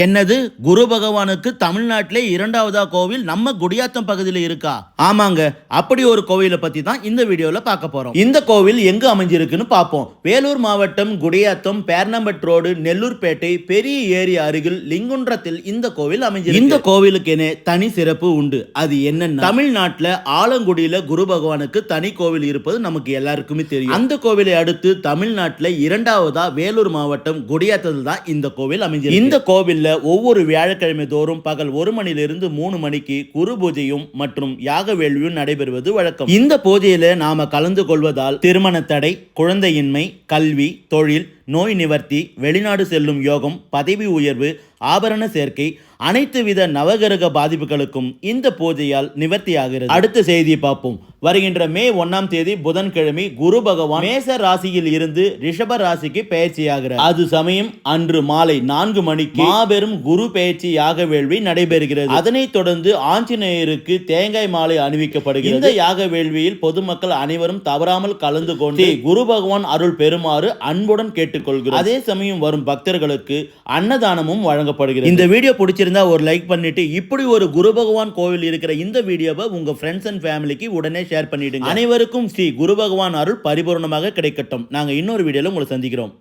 என்னது? குரு பகவானுக்கு தமிழ்நாட்டிலே இரண்டாவதா கோவில் நம்ம குடியாத்தம் பகுதியில் இருக்கா? ஆமாங்க. அப்படி ஒரு கோவிலை பத்தி தான் இந்த வீடியோல பார்க்க போறோம். இந்த கோவில் எங்க அமைஞ்சிருக்குன்னு பார்ப்போம். வேலூர் மாவட்டம் குடியாத்தம் பேர்னம்பட் ரோடு நெல்லூர்பேட்டை பெரிய ஏரி அருகில் லிங்குன்றத்தில் இந்த கோவில் அமைஞ்சிருக்கு. இந்த கோவிலுக்கு என தனி சிறப்பு உண்டு. அது என்னன்னா தமிழ்நாட்டுல ஆலங்குடியில குரு பகவானுக்கு தனி கோவில் இருப்பது நமக்கு எல்லாருக்குமே தெரியும். அந்த கோவிலை அடுத்து தமிழ்நாட்டுல இரண்டாவதா வேலூர் மாவட்டம் குடியாத்தத்தில் தான் இந்த கோவில் அமைஞ்சிருக்கு. இந்த கோவில்ல ஒவ்வொரு வியாழக்கிழமை தோறும் பகல் ஒரு மணிலிருந்து மூணு மணிக்கு குரு பூஜையும் மற்றும் யாக வேள்வியும் நடைபெறுவது வழக்கம். இந்த பூஜையில நாம கலந்து கொள்வதால் திருமண தடை குழந்தையின்மை கல்வி தொழில் நோய் நிவர்த்தி வெளிநாடு செல்லும் யோகம் பதவி உயர்வு ஆபரண சேர்க்கை அனைத்து வித நவகிரக பாதிப்புகளுக்கும் இந்த பூஜையால் நிவர்த்தியாகிறது. அடுத்த செய்தியை பார்ப்போம். வருகின்ற மே ஒன்னாம் தேதி புதன்கிழமை குரு பகவான் மேச ராசியில் இருந்து ரிஷப ராசிக்கு பயிற்சியாகிறார். அது சமயம் அன்று மாலை நான்கு மணிக்கு மாபெரும் குரு பயிற்சி யாக வேள்வி நடைபெறுகிறது. அதனைத் தொடர்ந்து ஆஞ்சநேயருக்கு தேங்காய் மாலை அணிவிக்கப்படுகிறது. இந்த யாக வேள்வியில் பொதுமக்கள் அனைவரும் தவறாமல் கலந்து கொண்டு குரு பகவான் அருள் பெறுமாறு அன்புடன் கேட்டுக்கொள்கிறோம். அதே சமயம் வரும் பக்தர்களுக்கு அன்னதானமும் வழங்கப்படுகிறது. இந்த வீடியோ பிடிச்சிருந்தா ஒரு லைக் பண்ணிட்டு இப்படி ஒரு குரு பகவான் கோவில் இருக்கிற இந்த வீடியோவை உங்க ஃப்ரெண்ட்ஸ் அண்ட் ஃபேமிலிக்கு உடனே ஷேர் பண்ணிடுங்க. அனைவருக்கும் ஸ்ரீ குரு பகவான் அருள் பரிபூர்ணமாக கிடைக்கட்டும். நாங்க இன்னொரு வீடியோல உங்களை சந்திக்கிறோம்.